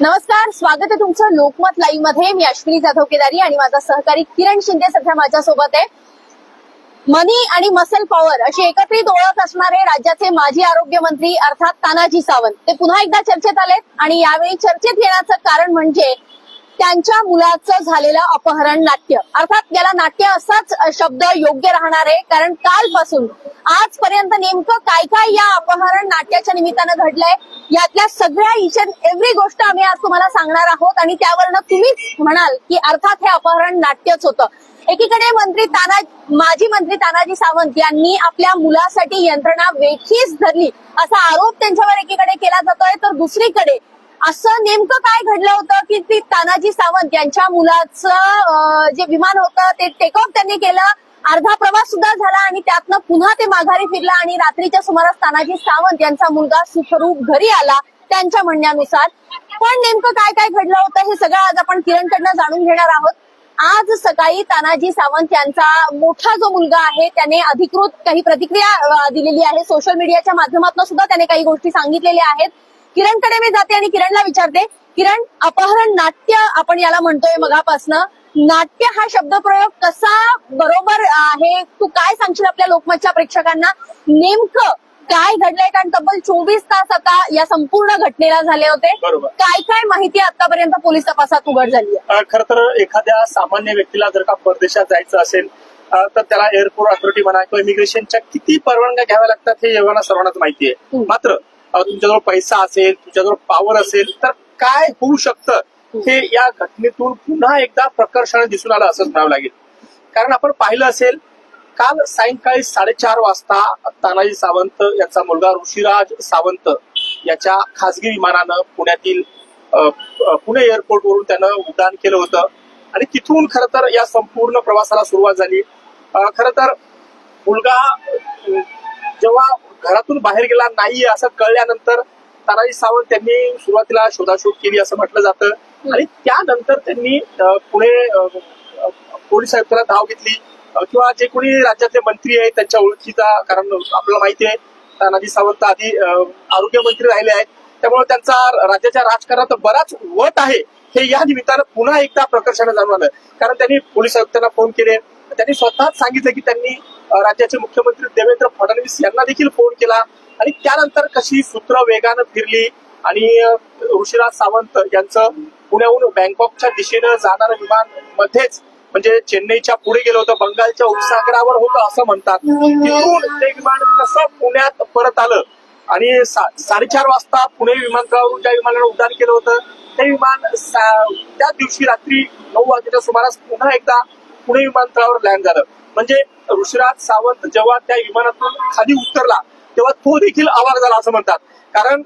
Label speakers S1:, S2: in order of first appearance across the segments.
S1: नमस्कार स्वागत आहे तुमचं लोकमत लाईव्हमध्ये. मी अश्विनी जाधव केदारी आणि माझा सहकारी किरण शिंदे सध्या माझ्यासोबत आहे. मनी आणि मसल पॉवर अशी एकत्रित ओळख असणारे राज्याचे माजी आरोग्य मंत्री अर्थात तानाजी सावंत. ते पुन्हा एकदा चर्चेत आलेत आणि यावेळी चर्चेत येण्याचं कारण म्हणजे त्यांच्या मुलाचं झालेलं अपहरण नाट्य. अर्थात याला नाट्य असाच शब्द योग्य राहणार आहे कारण कालपासून आजपर्यंत नेमकं काय काय या अपहरण नाट्याच्या निमित्तानं घडलंय यातल्या सगळ्या इच अँड एव्हरी गोष्ट आम्ही आज तुम्हाला सांगणार आहोत आणि त्यावरनं तुम्हीच म्हणाल की अर्थात हे अपहरण नाट्यच होतं. एकीकडे मंत्री ताना माजी मंत्री तानाजी सावंत यांनी आपल्या मुलासाठी यंत्रणा वेठीच धरली असा आरोप त्यांच्यावर एकीकडे केला जातोय तर दुसरीकडे असं नेमकं काय घडलं होतं की ती तानाजी सावंत यांच्या मुलाचं जे विमान होतं ते टेक ऑफ त्यांनी केलं. अर्धा प्रवास सुद्धा झाला आणि त्यातनं पुन्हा ते माघारी फिरला आणि रात्रीच्या सुमारास तानाजी सावंत यांचा मुलगा सुखरूप घरी आला त्यांच्या म्हणण्यानुसार. पण नेमकं काय काय घडलं होतं हे सगळं आज आपण किरणकडनं जाणून घेणार आहोत. आज सकाळी तानाजी सावंत यांचा मोठा जो मुलगा आहे त्याने अधिकृत काही प्रतिक्रिया दिलेली आहे. सोशल मीडियाच्या माध्यमातून सुद्धा त्याने काही गोष्टी सांगितलेल्या आहेत. किरणकडे मी जाते आणि किरणला विचारते किरण अपहरण नाट्य आपण याला म्हणतोय मगापासनं. नाट्य हा शब्दप्रयोग कसा बरोबर आहे? तू काय सांगशील आपल्या लोकमतच्या प्रेक्षकांना? नेमकं काय घडलंय? कारण तब्बल चोवीस तास आता या संपूर्ण घटनेला झाले होते. काय काय माहिती आतापर्यंत पोलीस तपासात उघड झाली
S2: खर तर एखाद्या सामान्य व्यक्तीला जर का परदेशात जायचं असेल तर त्याला एअरपोर्ट अथॉरिटी म्हणा किंवा इमिग्रेशनच्या किती परवानग्या घ्याव्या लागतात हे एवढ्या सर्वांनाच माहिती आहे. मात्र तुमच्याजवळ पैसा असेल तुमच्याजवळ पॉवर असेल तर काय होऊ शकतं हे या घटनेतून पुन्हा एकदा प्रकर्षाने दिसून आलं असंच म्हणावं लागेल. कारण आपण पाहिलं असेल काल सायंकाळी साडेचार वाजता तानाजी सावंत याचा मुलगा ऋषीराज सावंत याच्या खासगी विमानानं पुण्यातील पुणे एअरपोर्ट वरून त्यानं उड्डाण केलं होतं. आणि तिथून खरं तर या संपूर्ण प्रवासाला सुरुवात झाली. खर खरं तर मुलगा घरातून बाहेर गेला नाही असं कळल्यानंतर तानाजी सावंत त्यांनी सुरुवातीला शोधाशोध केली असं म्हटलं जातं. आणि त्यानंतर त्यांनी पुणे पोलीस आयुक्तांना धाव घेतली. किंवा जे कोणी राज्यातले मंत्री आहेत त्यांच्या ओळखीचा कारण आपल्याला माहिती आहे तानाजी सावंत आधी आरोग्यमंत्री आरोग्य मंत्री राहिले आहेत. त्यामुळे त्यांचा राज्याच्या राजकारणात बराच वट आहे. हे या निमित्तानं पुन्हा एकदा प्रकर्षानं जाणून आलं. कारण त्यांनी पोलीस आयुक्तांना फोन केले. त्यांनी स्वतःच सांगितलं की त्यांनी राज्याचे मुख्यमंत्री देवेंद्र फडणवीस यांना देखील फोन केला. आणि त्यानंतर कशी सूत्र वेगानं फिरली आणि ऋषिराज ऋषीराज सावंत यांचं पुण्याहून बँकॉकच्या दिशेनं जाणारं विमान मध्येच म्हणजे चेन्नईच्या पुढे गेलं होतं बंगालच्या उपसागरावर होतं असं म्हणतात. तिथून ते विमान कसं पुण्यात परत आलं? आणि साडेचार वाजता पुणे विमानतळावरून ज्या विमानानं उड्डाण केलं होतं ते विमान त्या दिवशी रात्री नऊ वाजेच्या सुमारास पुन्हा एकदा पुणे विमानतळावर लँड झालं. म्हणजे ऋषिराज सावंत जेव्हा त्या विमानातून खाली उतरला तेव्हा तो देखील आवाज झाला असं म्हणतात. कारण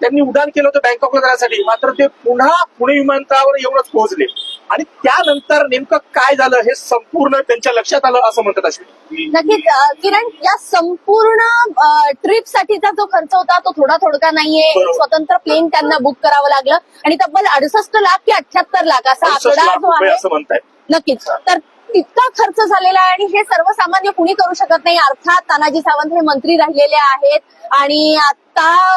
S2: त्यांनी उड्डाण केलं होतं बँकॉकला जाण्यासाठी मात्र ते पुन्हा पुणे विमानतळावर येऊनच पोहोचले. आणि त्यानंतर नेमकं काय झालं हे संपूर्ण त्यांच्या लक्षात आलं असं म्हणतात अश्विनी.
S1: नक्कीच किरण या संपूर्ण ट्रिप साठीचा जो खर्च होता तो थोडा थोडका नाहीये. स्वतंत्र प्लेन त्यांना बुक करावं लागलं. आणि तब्बल अडुसष्ट लाख की अठ्याहत्तर लाख असा आकडा जो आहे नक्कीच. तर तितका खर्च झालेला आहे आणि हे सर्वसामान्य कुणी करू शकत नाही. अर्थात तानाजी सावंत हे मंत्री राहिलेले आहेत. आणि आता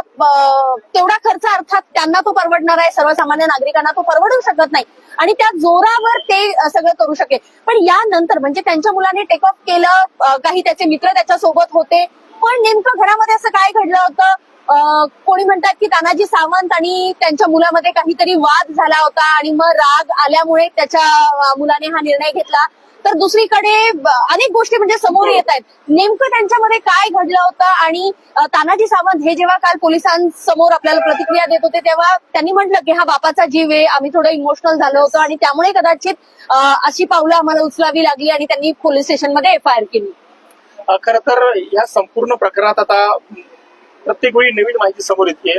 S1: तेवढा खर्च अर्थात त्यांना तो परवडणार आहे. सर्वसामान्य नागरिकांना तो परवडू शकत नाही. आणि त्या जोरावर ते सगळं करू शकेल. पण यानंतर म्हणजे त्यांच्या मुलाने टेक ऑफ केलं काही त्याचे मित्र त्याच्या सोबत होते. पण नेमकं घरामध्ये असं काय घडलं होतं? कोणी म्हणतात की तानाजी सावंत आणि त्यांच्या मुलामध्ये काहीतरी वाद झाला होता आणि मग राग आल्यामुळे त्याच्या मुलाने हा निर्णय घेतला. तर दुसरीकडे अनेक गोष्टी म्हणजे समोर येत आहेत. नेमकं त्यांच्यामध्ये काय घडलं होतं आणि तानाजी सावंत हे जेव्हा काल पोलिसांसमोर आपल्याला प्रतिक्रिया देत होते तेव्हा त्यांनी म्हटलं की हा बापाचा जीव आहे आम्ही थोडं इमोशनल झालो होतो आणि त्यामुळे कदाचित अशी पावलं आम्हाला उचलावी लागली आणि त्यांनी पोलीस स्टेशनमध्ये एफ आय आर केली
S2: खरं तर या संपूर्ण प्रकरणात आता प्रत्येक वेळी नवीन माहिती समोर येते.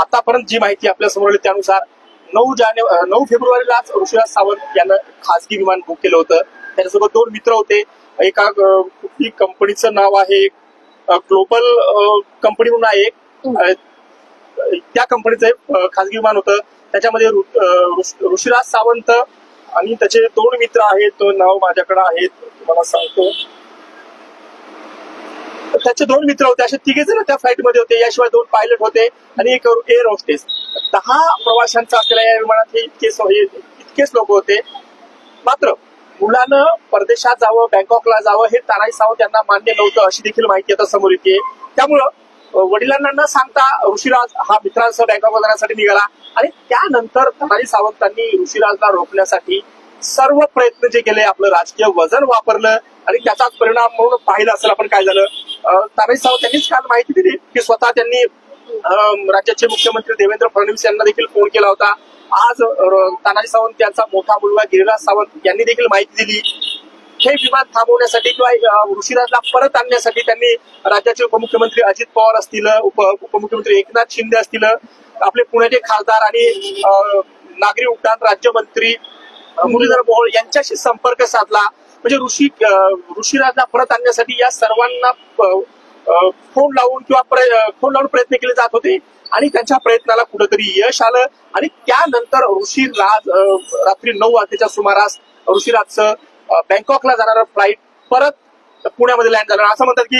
S2: आतापर्यंत जी माहिती आपल्यासमोर आली त्यानुसार नऊ जानेवारी नऊ फेब्रुवारीलाच ऋषिराज सावंत यानं खासगी विमान बुक केलं होतं. त्याच्यासोबत दोन मित्र होते. एका कुठली कंपनीचं नाव आहे ग्लोबल कंपनी म्हणून आहे त्या कंपनीचं एक, खासगी विमान होतं. त्याच्यामध्ये ऋषिराज सावंत आणि त्याचे दोन मित्र आहेत. नाव माझ्याकडे आहेत तुम्हाला सांगतो. त्याचे दोन मित्र होते. असे तिघे जण त्या फ्लाईटमध्ये होते. याशिवाय दोन पायलट होते आणि एक एअर होस्टेस दहा प्रवाशांचा असलेल्या या विमानात हे इतकेच हे इतकेच लोक होते. मात्र मुलानं परदेशात जावं बँकॉकला जावं हे तानाजी सावंत यांना मान्य नव्हतं अशी देखील माहिती आता समोर येते. त्यामुळं वडिलांना न सांगता ऋषीराज हा मित्रांसह बँकॉकला जाण्यासाठी निघाला. आणि त्यानंतर तानाजी सावंतांनी ऋषीराजला रोखण्यासाठी सर्व प्रयत्न जे केले आपलं राजकीय वजन वापरलं आणि त्याचाच परिणाम म्हणून पाहिलं असेल आपण काय झालं. अं, तानाजी सावंत यांनीच काल माहिती दिली की स्वतः त्यांनी राज्याचे मुख्यमंत्री देवेंद्र फडणवीस यांना देखील फोन केला होता. आज तानाजी सावंत यांचा मोठा मुलगा गिरिराज सावंत यांनी देखील माहिती दिली. हे विमान थांबवण्यासाठी किंवा ऋषीराजला परत आणण्यासाठी त्यांनी राज्याचे उपमुख्यमंत्री अजित पवार असतील उप उपमुख्यमंत्री एकनाथ शिंदे असतील आपले पुण्याचे खासदार आणि अं, नागरी उड्डाण राज्यमंत्री मुरलीधर मोहोळ यांच्याशी संपर्क साधला. म्हणजे ऋषी ऋषीराजला परत आणण्यासाठी या सर्वांना फोन लावून किंवा फोन लावून प्रयत्न केले जात होते. आणि त्यांच्या प्रयत्नाला कुठंतरी यश आलं. आणि त्यानंतर ऋषी राज रात्री नऊ वाजेच्या सुमारास ऋषीराजचं अं, बँकॉकला जाणारं फ्लाईट परत पुण्यामध्ये लँड झालं. असं म्हणतात की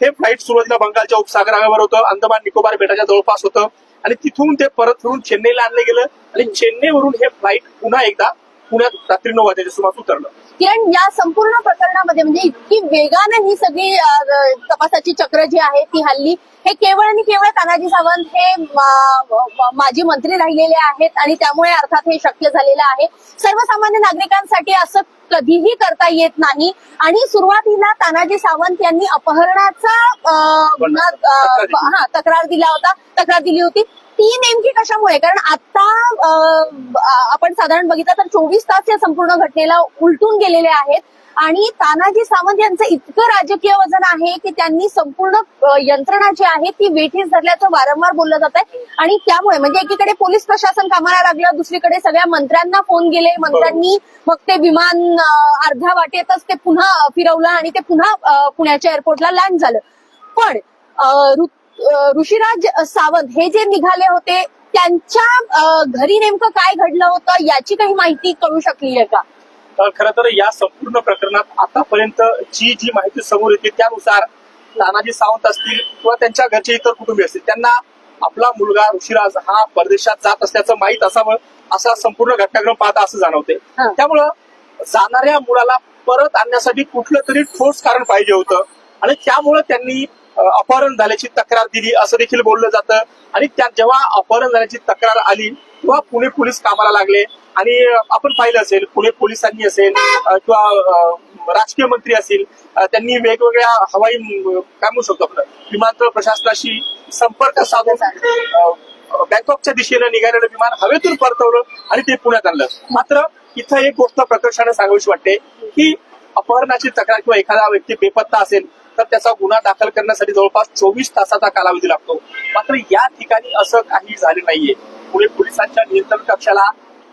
S2: हे फ्लाईट सुरुवातीला बंगालच्या उपसागरावर होतं अंदमान निकोबार बेटाच्या जवळपास होतं. आणि तिथून ते परत फिरून चेन्नईला आणलं गेलं. आणि चेन्नईवरून हे फ्लाईट पुन्हा एकदा पुण्यात रात्री नऊ वाजेच्या सुमारास उतरलं.
S1: किरण या संपूर्ण प्रकरणामध्ये म्हणजे इतकी वेगाने ही सगळी तपासाची चक्र जी आहे ती हल्ली हे केवळ आणि केवळ तानाजी सावंत हे माजी मंत्री राहिलेले आहेत आणि त्यामुळे अर्थात हे शक्य झालेलं आहे. सर्वसामान्य नागरिकांसाठी असं कधीही करता येत नाही. आणि सुरुवातीला तानाजी सावंत यांनी अपहरणाचा हा तक्रार दिला होता. तक्रार दिली होती. ती नेमकी कशामुळे? कारण आता आपण साधारण बघितलं तर चोवीस तास या संपूर्ण घटनेला उलटून गेलेले आहेत. आणि तानाजी सावंत यांचं इतकं राजकीय वजन आहे की त्यांनी संपूर्ण यंत्रणा जी आहे ती वेठीस धरल्याचं वारंवार बोललं जात आहे आणि त्यामुळे म्हणजे एकीकडे पोलीस प्रशासन कामाला लागलं दुसरीकडे सगळ्या मंत्र्यांना फोन गेले. मंत्र्यांनी मग ते विमान अर्ध्या वाटेतच ते पुन्हा फिरवलं आणि ते पुन्हा पुण्याच्या एअरपोर्टला लँड झालं. पण ऋषीराज सावंत हे जे निघाले होते त्यांच्या घरी नेमकं काय घडलं होतं याची काही माहिती कळू शकली आहे का
S2: तर खरं तर या संपूर्ण प्रकरणात आतापर्यंत जी जी माहिती समोर येते त्यानुसार तानाजी सावंत असतील किंवा त्यांच्या घरचे इतर कुटुंबीय असतील त्यांना आपला मुलगा ऋषीराज हा परदेशात जात असल्याचं माहीत असावं असा संपूर्ण घटनाक्रम पाहता असं जाणवते. त्यामुळं जाणाऱ्या मुलाला परत आणण्यासाठी कुठलं तरी ठोस कारण पाहिजे होतं आणि त्यामुळं त्यांनी अपहरण झाल्याची तक्रार दिली असं देखील बोललं जातं. आणि त्या जेव्हा अपहरण झाल्याची तक्रार आली तेव्हा पुणे पोलीस कामाला लागले. आणि आपण पाहिलं असेल पुणे पोलिसांनी असेल किंवा राजकीय मंत्री असतील त्यांनी वेगवेगळ्या हवाई काय म्हणू शकतो आपलं विमानतळ प्रशासनाशी संपर्क साधून बँकॉकच्या दिशेनं निघालेलं विमान हवेतून परतवलं आणि ते पुण्यात आणलं. मात्र इथं एक गोष्ट प्रकर्षाने सांगावीशी वाटते की अपहरणाची तक्रार किंवा एखादा व्यक्ती बेपत्ता असेल तर त्याचा गुन्हा दाखल करण्यासाठी जवळपास चोवीस तासाचा कालावधी लागतो. मात्र या ठिकाणी असं काही झाले नाहीये. पुणे पोलिसांच्या नियंत्रण कक्षाला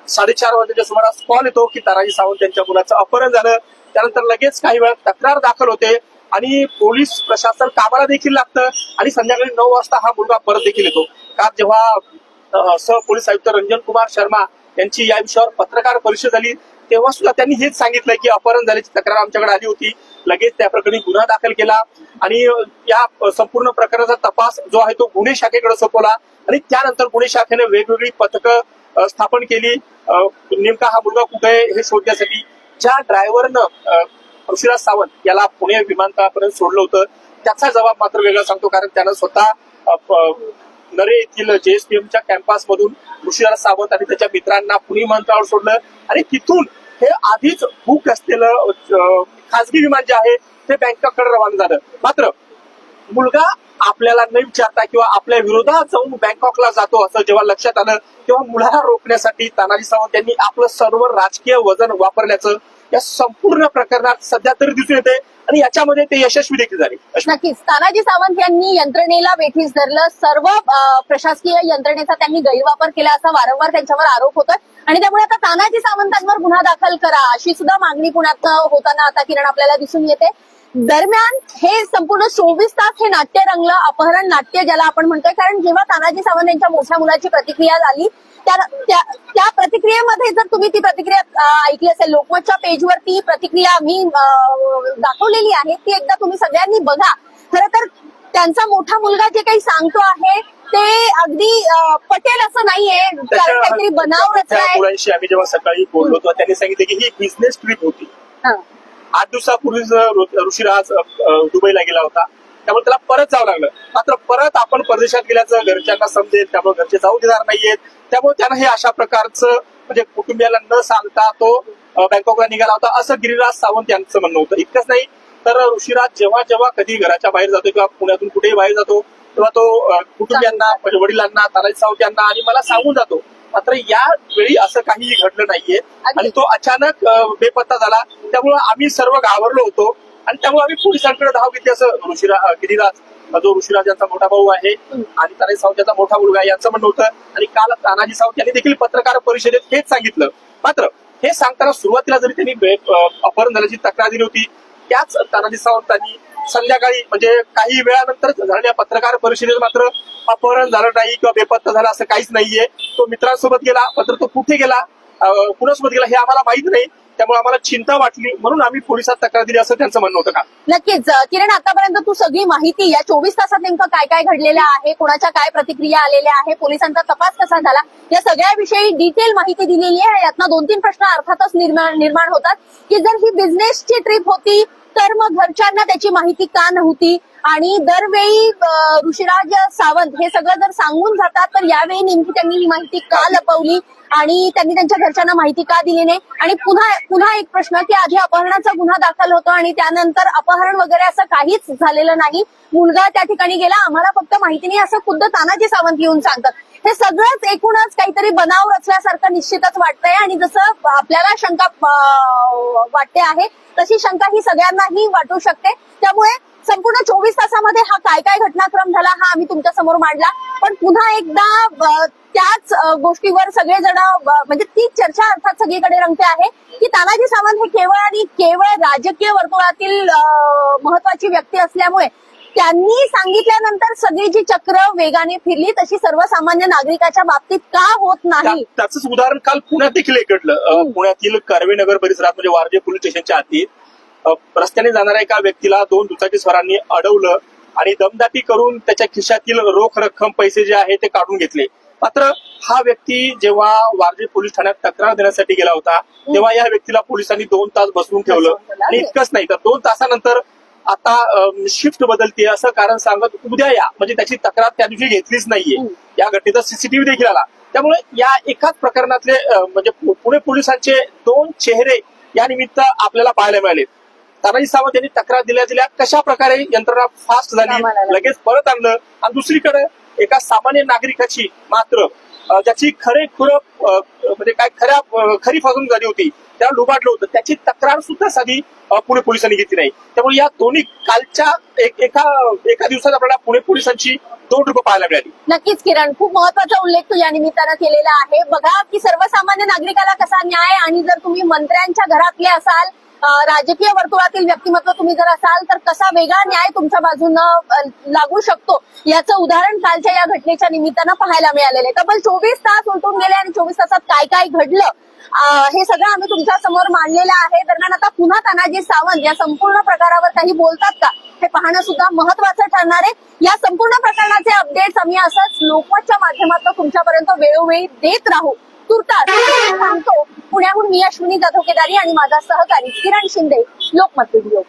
S2: साडेचार वाजेच्या सुमारास कॉल येतो की ताराजी सावंत यांच्या मुलाचं अपहरण झालं. त्यानंतर लगेच काही वेळा तक्रार दाखल होते आणि पोलीस प्रशासन कामाला देखील लागतं आणि संध्याकाळी नऊ वाजता हा मुलगा परत देखील येतो. का जेव्हा सह पोलीस आयुक्त रंजन कुमार शर्मा यांची या विषयावर पत्रकार परिषद झाली तेव्हा सुद्धा त्यांनी हेच सांगितलं की अपहरण झाल्याची तक्रार आमच्याकडे आली होती. लगेच त्या प्रकरणी गुन्हा दाखल केला आणि या संपूर्ण प्रकरणाचा तपास जो आहे तो गुन्हे शाखेकडे सोपवला आणि त्यानंतर गुन्हे शाखेने वेगवेगळी पथकं स्थापन केली. नेमका हा मुलगा कुठे हे शोधण्यासाठी. ज्या ड्रायव्हरनं ऋषीराज सावंत याला पुणे विमानतळापर्यंत सोडलं होतं त्याचा जबाब मात्र वेगळा सांगतो कारण त्यानं स्वतः नरे येथील जेएसपीएमच्या कॅम्पस मधून ऋषीराज सावंत आणि त्याच्या मित्रांना पुणे विमानतळावर सोडलं. आणि तिथून हे आधीच बुक असलेलं खासगी विमान जे आहे ते बँकॉककडे रवाना झालं. मात्र मुलगा आपल्याला न विचारता किंवा आपल्या विरोधात जाऊन बँकॉकला जातो असं जेव्हा लक्षात आलं तेव्हा मुलाला रोखण्यासाठी तानाजी सावंत यांनी आपलं सर्व राजकीय वजन वापरल्याचं या संपूर्ण प्रकरणात सध्या तरी दिसून येते आणि याच्यामध्ये ते यशस्वी देखील झाले.
S1: नक्कीच. तानाजी सावंत यांनी यंत्रणेला वेठीस धरलं. सर्व प्रशासकीय यंत्रणेचा त्यांनी गैरवापर केला असा वारंवार त्यांच्यावर आरोप होतोय. आणि त्यामुळे आता तानाजी सावंतांवर गुन्हा दाखल करा अशी सुद्धा मागणी पुण्यात होताना आता किरण आपल्याला दिसून येते. दरम्यान हे संपूर्ण चोवीस तास हे नाट्य रंगलं अपहरण नाट्य ज्याला आपण म्हणतोय कारण जेव्हा तानाजी सावंत यांच्या मोठ्या मुलाची प्रतिक्रिया झाली त्या प्रतिक्रियेमध्ये जर तुम्ही ती प्रतिक्रिया ऐकली असेल लोकमतच्या पेजवर ती प्रतिक्रिया आम्ही दाखवलेली आहे ती एकदा तुम्ही सगळ्यांनी बघा. खर तर त्यांचा मोठा मुलगा जे काही सांगतो आहे ते अगदी पटेल असं नाहीये. कारण काहीतरी बनाव
S2: मुलांशी आम्ही जेव्हा सकाळी बोललो तेव्हा त्यांनी सांगितलं की ही बिझनेस ट्रिप होती. आठ दिवसापूर्वीच ऋ- ऋषिराज दुबईला गेला होता. त्यामुळे त्याला परत जावं लागलं. मात्र परत आपण परदेशात गेल्याचं घरच्यांना समजेल त्यामुळे घरचे जाऊ देणार नाहीयेत. त्यामुळे त्यानं हे अशा प्रकारचं म्हणजे कुटुंबियाला न सांगता तो बँकॉकला निघाला होता असं गिरिराज सावंत यांचं म्हणणं होतं. इतकंच नाही तर ऋषिराज जेव्हा जेव्हा कधी घराच्या बाहेर जातो किंवा पुण्यातून कुठेही बाहेर जातो तेव्हा तो कुटुंबियांना म्हणजे वडिलांना तानाजी सावंत यांना आणि मला सांगून जातो. मात्र या वेळी असं काही घडलं नाहीये. आणि तो अचानक बेपत्ता झाला. त्यामुळे आम्ही सर्व घाबरलो होतो. आणि त्यामुळे आम्ही पोलिसांकडे धाव घेतली असं ऋषिरा गिरिराज जो ऋषिराज यांचा मोठा भाऊ आहे आणि तानाजी सावंत यांचा मोठा मुलगा आहे यांचं म्हणणं होतं आणि काल तानाजी सावंत यांनी देखील पत्रकार परिषदेत हेच सांगितलं. मात्र हे सांगताना सुरुवातीला जरी त्यांनी अपहरण झाल्याची तक्रार दिली होती त्याच तानाजी सावंतांनी संध्याकाळी म्हणजे काही वेळानंतर झालेल्या पत्रकार परिषदेत मात्र अपहरण झालं नाही किंवा बेपत्ता झाला असं काहीच नाहीये. तो मित्रांसोबत गेला मात्र तो कुठे गेला कुणासोबत गेला हे आम्हाला माहीत नाही. त्यामुळे आम्हाला चिंता वाटली. म्हणून आम्ही पोलिसात तक्रार दिली असं त्यांचं म्हणणं होतं का?
S1: नक्कीच. किरण आतापर्यंत तू सगळी माहिती या चोवीस तासात नेमकं काय काय घडलेलं आहे कोणाच्या काय प्रतिक्रिया आलेल्या आहे पोलिसांचा तपास कसा झाला या सगळ्याविषयी डिटेल माहिती दिलेली आहे. यातनं दोन तीन प्रश्न अर्थातच निर्माण निर्माण होतात की जर ही बिझनेसची ट्रिप होती तर मग घरच्यांना त्याची माहिती का नव्हती? आणि दरवेळी ऋषिराज सावंत हे सगळं जर सांगून जातात तर यावेळी नेमकी त्यांनी ही माहिती का लपवली? आणि त्यांनी त्यांच्या घरच्यांना माहिती का दिली नाही? आणि पुन्हा पुन्हा एक प्रश्न की आधी अपहरणाचा गुन्हा दाखल होतो आणि त्यानंतर अपहरण वगैरे असं काहीच झालेलं नाही. मुलगा त्या ठिकाणी गेला. आम्हाला फक्त माहिती नाही असं खुद्द तानाजी सावंत येऊन सांगतात. हे सगळंच एकूणच काहीतरी बनाव रचल्यासारखं निश्चितच वाटतंय. आणि जसं आपल्याला शंका वाटते आहे तशी शंका ही सगळ्यांनाही वाटू शकते. त्यामुळे संपूर्ण चोवीस तासामध्ये हा काय काय घटनाक्रम झाला हा आम्ही तुमच्यासमोर मांडला. पण पुन्हा एकदा त्याच गोष्टीवर सगळेजण म्हणजे तीच चर्चा अर्थात सगळीकडे रंगते आहे की तानाजी सावंत हे केवळ आणि केवळ राजकीय वर्तुळातील महत्वाची व्यक्ती असल्यामुळे त्यांनी सांगितल्यानंतर सगळी जी चक्र वेगाने फिरली तशी सर्वसामान्य नागरिकाच्या बाबतीत का होत नाही?
S2: त्याच उदाहरण काल पुण्यात देखील एक घडलं. अ, पुण्यातील कर्वेनगर परिसरात म्हणजे वारजे पोलीस स्टेशनच्या आधी रस्त्याने जाणाऱ्या एका व्यक्तीला दोन दुचाकी स्वरांनी अडवलं आणि दमदाटी करून त्याच्या खिशातील रोख रक्कम पैसे जे आहे ते काढून घेतले. मात्र हा व्यक्ती जेव्हा वारजे पोलीस ठाण्यात तक्रार देण्यासाठी गेला होता तेव्हा या व्यक्तीला पोलिसांनी दोन तास बसवून ठेवलं. आणि इतकंच नाही तर दोन तासानंतर आता शिफ्ट बदलते असं कारण सांगत उद्या या. म्हणजे त्याची तक्रार त्या दिवशी घेतलीच नाहीये. या घटनेचा सीसीटीव्ही देखील आला. त्यामुळे या एकाच प्रकरणातले म्हणजे पुणे पोलिसांचे दोन चेहरे या निमित्त आपल्याला पाहायला मिळाले तानाजी सावंत यांनी तक्रार दिल्या दिल्या. कशा प्रकारे यंत्रणा फास्ट झाली. लगेच परत आणलं? आणि दुसरीकडे एका सामान्य नागरिकाची मात्र ज्याची खरे खुरं म्हणजे काय खऱ्या खरी फसवणूक झाली होती त्याला लुबाडलं होतं. त्याची तक्रार सुद्धा साधी पुणे पोलिसांनी घेतली नाही. त्यामुळे या दोन्ही कालच्या एक- एका एका दिवसात आपल्याला पुणे पोलिसांची दोन रूप पाहायला मिळाली.
S1: नक्कीच किरण. खूप महत्त्वाचा उल्लेख तू या निमित्तानं केलेला आहे. बघा की सर्वसामान्य नागरिकाला कसा न्याय आणि जर तुम्ही मंत्र्यांच्या घरातले असाल राजकीय वर्तुळातील व्यक्तिमत्व तुम्ही जर असाल तर कसा वेगळा न्याय तुमच्या बाजूनं लागू शकतो? याचं उदाहरण कालच्या या घटनेच्या निमित्तानं पाहायला मिळालेलं आहे. तब्बल चोवीस तास उलटून गेले आणि चोवीस तासात काय काय घडलं? हे सगळं आम्ही तुमच्यासमोर मांडलेलं आहे. दरम्यान आता पुन्हा तानाजी सावंत या संपूर्ण प्रकारावर काही बोलतात का? हे पाहणं सुद्धा महत्वाचं ठरणार आहे. या संपूर्ण प्रकरणाचे अपडेट्स आम्ही असंच लोकमतच्या माध्यमातून तुमच्यापर्यंत वेळोवेळी देत राहू. तुर्तास सांगतो पुण्याहून मी अश्विनी जाधव केदारी आणि माझा सहकारी किरण शिंदे लोकमत व्हिडिओ